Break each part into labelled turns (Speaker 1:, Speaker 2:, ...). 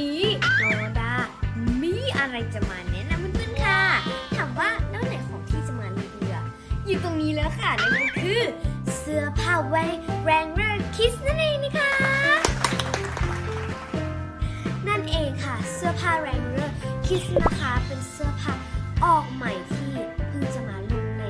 Speaker 1: นี้โนดามีอะไรจะมาแนะนำเพื่อนๆค่ะ ถามว่าแล้วไหนของที่จะมารีวิวออยู่ตรงนี้แล้วค่ะนั่นก็คือ เสื้อผ้าไว้แรงเรอร์คิสนั่นเองนะคะนั่นเองค่ะ เสื้อผ้าแรงเรอร์คิสนะคะเป็นเสื้อผ้าออกใหม่ที่เพิ่งจะมาลงใน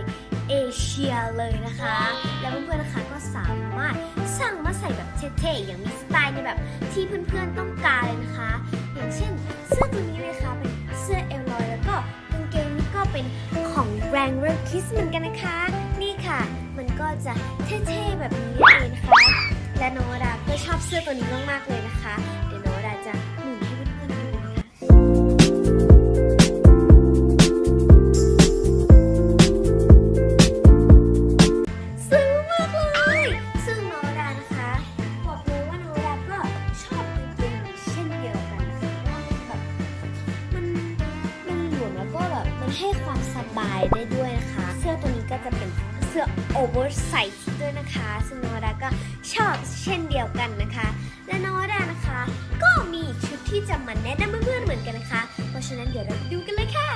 Speaker 1: เอเชียเลยนะคะ แล้วเพื่อนๆนะคะก็สามารถสั่งมาใส่แบบเท่ๆอย่างมี ล์ในแบบที่เพื่อนๆต้องการเลยนะคะ อย่างเช่น เสื้อตัวนี้เลยค่ะเป็นเสื้อเอลลอยแล้วก็กางเกงนี่ก็เป็นของแรงเวิร์คิสเหมือนกันนะคะ นี่ค่ะ มันก็จะเท่ๆแบบนี้เองนะคะ และน้องวดาก็ชอบเสื้อตัวนี้มากๆเลยนะคะ เดี๋ยวน้องวดาจะหมุนให้เพื่อนๆดูนะคะ ให้ความสบายได้ด้วยนะคะ เสื้อตัวนี้ก็จะเป็นเสื้อโอเวอร์ไซส์ด้วยนะคะซึ่งนวดาก็ชอบเช่นเดียวกันนะคะ และนวดานะคะ ก็มีชุดที่จะมาแนะนำเพื่อนๆเหมือนกันนะคะ เพราะฉะนั้นเดี๋ยวเราดูกันเลยค่ะ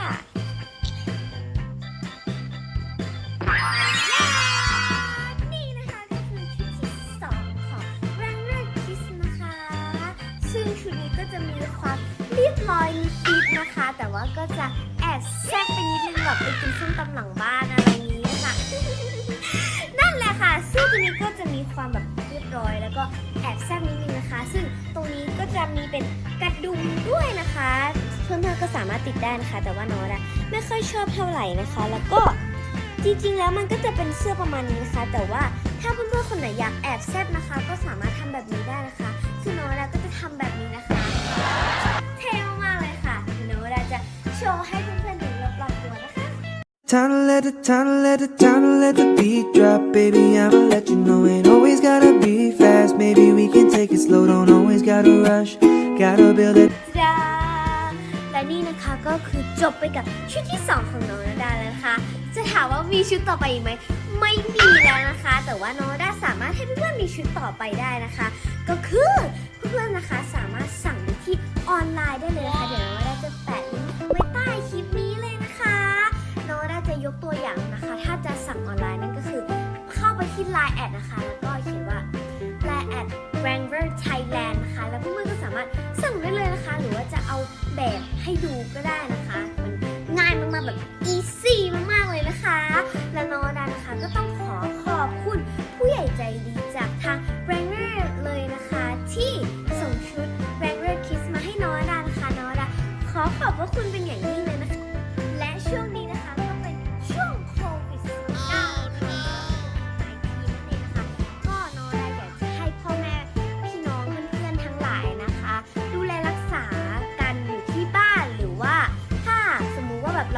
Speaker 1: นี่นะคะก็คือชุดที่สองของ r a n g e r Kiss นะคะซึ่งชุดนี้ก็จะมีความเรียบร้อยนิดนะคะ แต่ว่าก็จะ แอบแซ่บไปนิดนึงแบบไปกินส้มตำหลังบ้านอะไรนี้ค่ะนั่นแหละค่ะเสื้อตัวนี้ก็จะมีความแบบเรียบร้อย แล้วก็แอบแซ่บนิดนึงนะคะ ซึ่งตรงนี้ก็จะมีเป็นกระดุมด้วยนะคะเพื่อนๆก็สามารถติดได้นะคะ แต่ว่าน้องอะไม่ค่อยชอบเท่าไหร่นะคะ แล้วก็จริงๆ แล้วมันก็จะเป็นเสื้อประมาณนี้นะคะ แต่ว่าถ้าเพื่อนๆคนไหนอยากแอบแซบนะคะ ก็สามารถทำแบบนี้ได้นะคะซึ่งโนราก็จะทำแบบนี้นะคะ เท่มากๆเลยค่ะเดี๋ยวโนราจะโชว์ให้
Speaker 2: Time to let the, time to let the, time to let the beat drop, baby. I'ma let you know ain't always gotta be fast. Maybe we can take it slow, don't always gotta rush. Gotta build it.
Speaker 1: และนี่นะคะก็คือจบไปกับชุดที่ 2 ของน้องนาดาแล้วนะคะ จะถามว่ามีชุดต่อไปอีกไหม ไม่มีแล้วนะคะ แต่ว่าน้องนาดาสามารถให้เพื่อนๆมีชุดต่อไปได้นะคะ ก็คือเพื่อนๆนะคะสามารถสั่ง ไปที่ Line แอดนะคะ แล้วก็เขียนว่า Line แอด r a n g e r Thailand นะคะ แล้วเพื่อนๆก็สามารถสั่งได้เลยนะคะ หรือว่าจะเอาแบบให้ดูก็ได้นะคะ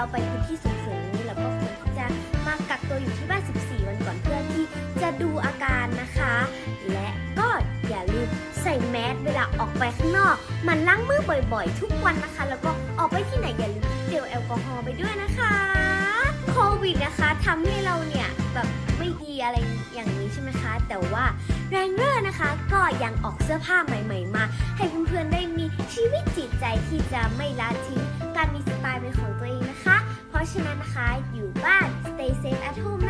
Speaker 1: เราไปพื้นที่สูงๆนี้เราก็ควรที่จะมากักตัวอยู่ที่บ้าน 14 วันก่อนเพื่อที่จะดูอาการนะคะ และก็อย่าลืมใส่แมสเวลาออกไปข้างนอกมันล้างมือบ่อยๆ ทุกวันนะคะ แล้วก็ออกไปที่ไหนอย่าลืมเจลแอลกอฮอล์ไปด้วยนะคะโควิดนะคะทำให้เราเนี่ยแบบไม่ดีอะไรอย่างนี้ใช่ไหมคะ แต่ว่าแรงเรอร์นะคะ ก็ยังออกเสื้อผ้าใหม่ ๆ มา ให้เพื่อนๆได้มีชีวิตจิตใจที่จะไม่ละทิ้งการมีสไตล์เป็นของตัวเองนะคะ ชนะนะคะ อยู่บ้าน stay safe at home